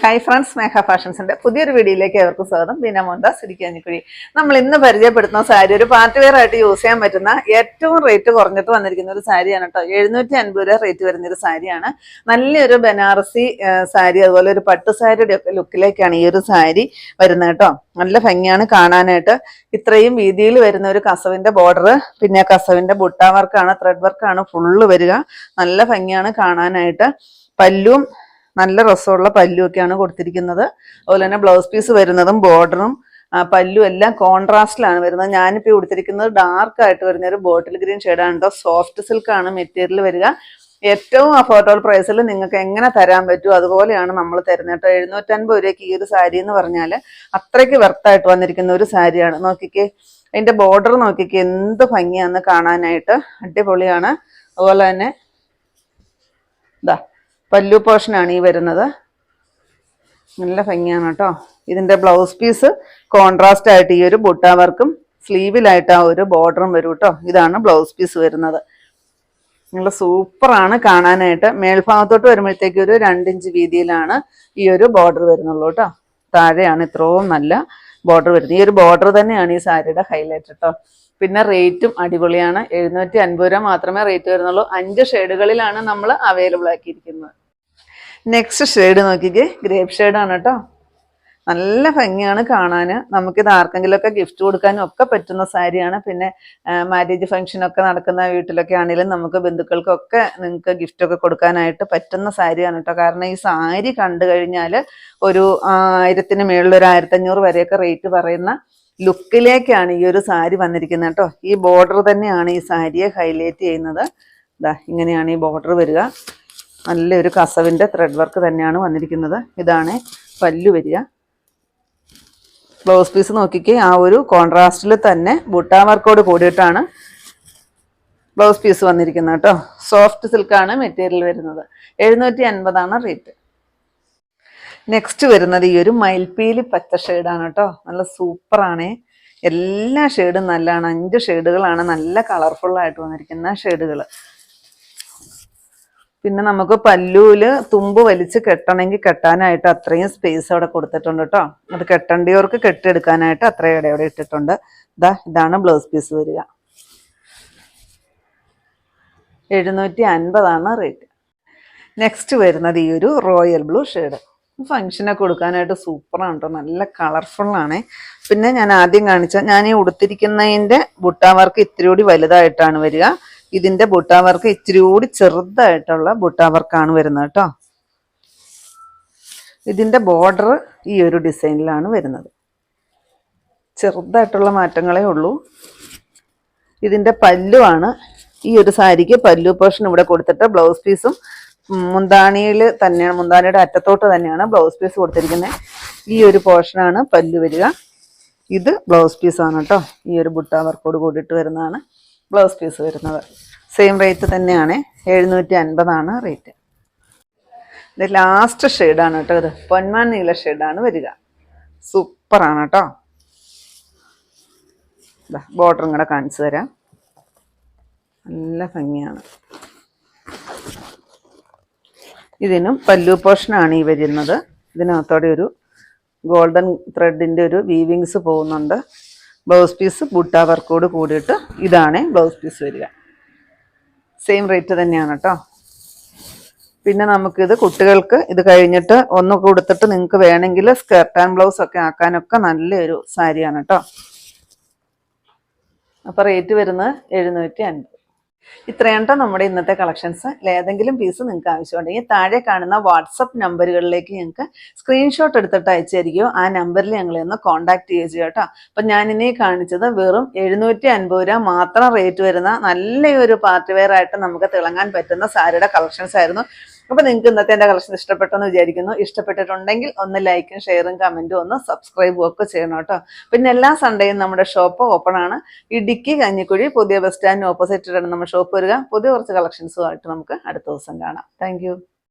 Hi friends മേഘ ഫാഷൻസിന്റെ പുതിയൊരു വീഡിയോയിലേക്ക് ഏവർക്കും സ്വാഗതം. ബീന മോഹൻദാസ് ഇരിക്കാഞ്ഞിക്കുഴി നമ്മൾ ഇന്ന് പരിചയപ്പെടുത്തുന്ന സാരി ഒരു പാർട്ടി വെയർ ആയിട്ട് യൂസ് ചെയ്യാൻ പറ്റുന്ന ഏറ്റവും റേറ്റ് കുറഞ്ഞിട്ട് വന്നിരിക്കുന്ന ഒരു സാരിയാണ് കേട്ടോ എഴുന്നൂറ്റി അൻപത് രൂപ റേറ്റ് വരുന്ന ഒരു സാരിയാണ്. നല്ലൊരു ബനാറസി സാരി അതുപോലെ ഒരു പട്ടു സാരിയുടെ ഒക്കെ ലുക്കിലേക്കാണ് ഈ ഒരു സാരി വരുന്നത് കേട്ടോ നല്ല ഭംഗിയാണ് കാണാനായിട്ട്. ഇത്രയും വീതിയിൽ വരുന്ന ഒരു കസവിന്റെ ബോർഡർ പിന്നെ കസവിന്റെ ബുട്ട വർക്കാണ് ത്രെഡ് വർക്കാണ് ഫുള്ള് വരിക. നല്ല ഭംഗിയാണ് കാണാനായിട്ട്. പല്ലും നല്ല രസമുള്ള പല്ലുമൊക്കെയാണ് കൊടുത്തിരിക്കുന്നത്. അതുപോലെ തന്നെ ബ്ലൗസ് പീസ് വരുന്നതും ബോർഡറും പല്ലു എല്ലാം കോൺട്രാസ്റ്റിലാണ് വരുന്നത്. ഞാനിപ്പോൾ കൊടുത്തിരിക്കുന്നത് ഡാർക്ക് ആയിട്ട് വരുന്ന ഒരു ബോട്ടിൽ ഗ്രീൻ ഷെയ്ഡാണ് കേട്ടോ സോഫ്റ്റ് സിൽക്കാണ് മെറ്റീരിയൽ വരിക. ഏറ്റവും അഫോർഡബിൾ പ്രൈസിൽ നിങ്ങൾക്ക് എങ്ങനെ തരാൻ പറ്റും അതുപോലെയാണ് നമ്മൾ തരുന്നത് കേട്ടോ എഴുന്നൂറ്റൻപത് രൂപയ്ക്ക് ഈ ഒരു സാരി എന്ന് പറഞ്ഞാൽ അത്രയ്ക്ക് വെർത്തായിട്ട് വന്നിരിക്കുന്ന ഒരു സാരിയാണ് നോക്കിക്കേ അതിന്റെ ബോർഡർ നോക്കിക്കേ എന്ത് ഭംഗിയാണെന്ന് കാണാനായിട്ട് അടിപൊളിയാണ്. അതുപോലെ തന്നെ ഇതാ പല്ലു പോർഷനാണ് ഈ വരുന്നത്. നല്ല ഭംഗിയാണ് കേട്ടോ. ഇതിന്റെ ബ്ലൗസ് പീസ് കോൺട്രാസ്റ്റ് ആയിട്ട് ഈ ഒരു ബുട്ട വർക്കും സ്ലീവിലായിട്ട് ആ ഒരു ബോർഡറും വരും കേട്ടോ. ഇതാണ് ബ്ലൗസ് പീസ് വരുന്നത്. നല്ല സൂപ്പറാണ് കാണാനായിട്ട്. മേൽഭാഗത്തോട്ട് വരുമ്പോഴത്തേക്ക് ഒരു രണ്ടിഞ്ച് വീതിയിലാണ് ഈ ഒരു ബോർഡർ വരുന്നുള്ളൂ കേട്ടോ. താഴെയാണ് ഇത്രയും നല്ല ബോർഡർ വരുന്നത്. ഈ ഒരു ബോർഡർ തന്നെയാണ് ഈ സാരിയുടെ ഹൈലൈറ്റ് കേട്ടോ പിന്നെ റേറ്റും അടിപൊളിയാണ്. എഴുന്നൂറ്റി അൻപത് രൂപ മാത്രമേ റേറ്റ് വരുന്നുള്ളൂ. അഞ്ച് ഷെയ്ഡുകളിലാണ് നമ്മൾ അവൈലബിൾ ആക്കിയിരിക്കുന്നത്. നെക്സ്റ്റ് ഷെയ്ഡ് നോക്കിക്കേ. ഗ്രേപ്പ് ഷെയ്ഡാണ് കേട്ടോ നല്ല ഭംഗിയാണ് കാണാൻ നമുക്കിത് ആർക്കെങ്കിലുമൊക്കെ ഗിഫ്റ്റ് കൊടുക്കാനും ഒക്കെ പറ്റുന്ന സാരിയാണ്. പിന്നെ മാരേജ് ഫംഗ്ഷനൊക്കെ നടക്കുന്ന വീട്ടിലൊക്കെ ആണെങ്കിലും നമുക്ക് ബന്ധുക്കൾക്കൊക്കെ നിങ്ങൾക്ക് ഗിഫ്റ്റൊക്കെ കൊടുക്കാനായിട്ട് പറ്റുന്ന സാരിയാണ് കേട്ടോ കാരണം ഈ സാരി കണ്ടു കഴിഞ്ഞാൽ ഒരു ആയിരത്തിന് മേളിൽ ഒരു ആയിരത്തഞ്ഞൂറ് വരെയൊക്കെ റേറ്റ് പറയുന്ന ലുക്കിലേക്കാണ് ഈ ഒരു സാരി വന്നിരിക്കുന്നത് കേട്ടോ ഈ ബോർഡർ തന്നെയാണ് ഈ സാരിയെ ഹൈലൈറ്റ് ചെയ്യുന്നത്. ഇതാ ഇങ്ങനെയാണ് ഈ ബോർഡർ വരിക. നല്ലൊരു കസവിന്റെ ത്രെഡ് വർക്ക് തന്നെയാണ് വന്നിരിക്കുന്നത്. ഇതാണ് പല്ലു വരിക. ബ്ലൗസ് പീസ് നോക്കിക്കേ. ആ ഒരു കോൺട്രാസ്റ്റിൽ തന്നെ ബുട്ടാ വർക്കോട് കൂടിയിട്ടാണ് ബ്ലൗസ് പീസ് വന്നിരിക്കുന്നത് കേട്ടോ സോഫ്റ്റ് സിൽക്കാണ് മെറ്റീരിയൽ വരുന്നത്. എഴുന്നൂറ്റി അൻപതാണ് റേറ്റ് നെക്സ്റ്റ് വരുന്നത് ഈ ഒരു മയിൽപ്പീലി പച്ച ഷെയ്ഡാണ് കേട്ടോ നല്ല സൂപ്പറാണ് എല്ലാ ഷെയ്ഡും നല്ലതാണ് അഞ്ച് ഷെയ്ഡുകളാണ് നല്ല കളർഫുള്ളായിട്ട് വന്നിരിക്കുന്ന ഷെയ്ഡുകൾ പിന്നെ നമുക്ക് പല്ലൂൽ തുമ്പ് വലിച്ച് കെട്ടണമെങ്കിൽ കെട്ടാനായിട്ട് അത്രയും സ്പേസ് അവിടെ കൊടുത്തിട്ടുണ്ട് കേട്ടോ അത് കെട്ടേണ്ടിയവർക്ക് കെട്ടിയെടുക്കാനായിട്ട് അത്രയും അവിടെ ഇട്ടിട്ടുണ്ട്. ഇതാ ഇതാണ് ബ്ലൗസ് പീസ് വരിക. എഴുന്നൂറ്റി അൻപതാണ് റേറ്റ് നെക്സ്റ്റ് വരുന്നത് ഈ ഒരു റോയൽ ബ്ലൂ ഷെയ്ഡ് ഫംഗ്ഷനൊക്കെ കൊടുക്കാനായിട്ട് സൂപ്പറാണ് കേട്ടോ നല്ല കളർഫുള്ളാണേ പിന്നെ ഞാൻ ആദ്യം കാണിച്ച ഞാൻ ഈ ഉടുത്തിരിക്കുന്നതിന്റെ ബുട്ടാ വർക്ക് ഇത്തിരി കൂടി വലുതായിട്ടാണ് വരിക. ഇതിന്റെ ബുട്ടാ വർക്ക് ഇച്ചിരി കൂടി ചെറുതായിട്ടുള്ള ബുട്ടാ വർക്കാണ് വരുന്നത് കേട്ടോ. ഇതിന്റെ ബോർഡർ ഈ ഒരു ഡിസൈനിലാണ് വരുന്നത്. ചെറുതായിട്ടുള്ള മാറ്റങ്ങളേ ഉള്ളൂ. ഇതിന്റെ പല്ലുവാണ് ഈ ഒരു സാരിക്ക് പല്ലു പോർഷൻ ഇവിടെ കൊടുത്തിട്ട് ബ്ലൗസ് പീസും മുന്താണിയിൽ തന്നെയാണ് മുന്താണിയുടെ അറ്റത്തോട്ട് തന്നെയാണ് ബ്ലൗസ് പീസ് കൊടുത്തിരിക്കുന്നത്. ഈ ഒരു പോർഷനാണ് പല്ലു വരിക. ഇത് ബ്ലൗസ് പീസാണ് കേട്ടോ. ഈ ഒരു ബുട്ടാ വർക്കോട് കൂടിയിട്ട് വരുന്നതാണ്. ബ്ലൗസ് പീസ് വരുന്നത്. സെയിം റേറ്റ് തന്നെയാണ്. എഴുന്നൂറ്റി അൻപതാണ് റേറ്റ് ഇത് ലാസ്റ്റ് ഷെയ്ഡാണ് കേട്ടോ ഇത്. പൊന്മാൻ നീല ഷെയ്ഡാണ് വരിക. സൂപ്പറാണ് കേട്ടോ. ബോർഡറും കൂടെ കാണിച്ചു തരാം. നല്ല ഭംഗിയാണ്. ഇതിനും പല്ലു പോർഷനാണ് ഈ വരുന്നത്. ഇതിനകത്തോടെ ഒരു ഗോൾഡൻ ത്രെഡിന്റെ ഒരു വീവിങ്സ് പോകുന്നുണ്ട്. ബ്ലൗസ് പീസ് ബുട്ട വർക്കോട് കൂടിയിട്ട് ഇതാണ് ബ്ലൗസ് പീസ് വരിക. സെയിം റേറ്റ് തന്നെയാണ് കേട്ടോ പിന്നെ നമുക്കിത് കുട്ടികൾക്ക് ഇത് കഴിഞ്ഞിട്ട് ഒന്ന് കൊടുത്തിട്ട് നിങ്ങൾക്ക് വേണമെങ്കിൽ സ്കേർട്ട് ആൻഡ് ബ്ലൗസ് ഒക്കെ ആക്കാനൊക്കെ നല്ലൊരു സാരിയാണ് കേട്ടോ അപ്പോൾ റേറ്റ് വരുന്നത് എഴുന്നൂറ്റി അൻപത്. ഇത്രയാണ് നമ്മുടെ ഇന്നത്തെ കളക്ഷൻസ്. ഏതെങ്കിലും പീസ് നിങ്ങൾക്ക് ആവശ്യമുണ്ടെങ്കിൽ താഴെ കാണുന്ന വാട്സപ്പ് നമ്പറുകളിലേക്ക് ഞങ്ങൾക്ക് സ്ക്രീൻഷോട്ട് എടുത്തിട്ട് അയച്ചായിരിക്കും ആ നമ്പറിൽ ഞങ്ങളെ ഒന്ന് കോൺടാക്ട് ചെയ്യുക കേട്ടോ. അപ്പം ഞാനിനി കാണിച്ചത് വെറും എഴുന്നൂറ്റി അൻപത് രൂപ മാത്രം റേറ്റ് വരുന്ന നല്ലൊരു പാർട്ടി വെയർ ആയിട്ട് നമുക്ക് തിളങ്ങാൻ പറ്റുന്ന സാരിയുടെ കളക്ഷൻസ് ആയിരുന്നു. അപ്പൊ നിങ്ങൾക്ക് ഇന്നത്തെ എന്റെ കളക്ഷൻ ഇഷ്ടപ്പെട്ടെന്ന് വിചാരിക്കുന്നു. ഇഷ്ടപ്പെട്ടിട്ടുണ്ടെങ്കിൽ ഒന്ന് ലൈക്കും ഷെയറും കമന്റും ഒന്ന് സബ്സ്ക്രൈബും ഒക്കെ ചെയ്യണം കേട്ടോ. പിന്നെ എല്ലാ സൺഡേയും നമ്മുടെ ഷോപ്പ് ഓപ്പൺ ആണ്. ഇടുക്കി കഞ്ഞിക്കുഴി പുതിയ ബസ് സ്റ്റാൻഡിന് ഓപ്പോസിറ്റ് ആണ് നമ്മുടെ ഷോപ്പ് വരിക. പുതിയ കുറച്ച് കളക്ഷൻസുമായിട്ട് നമുക്ക് അടുത്ത ദിവസം കാണാം. താങ്ക്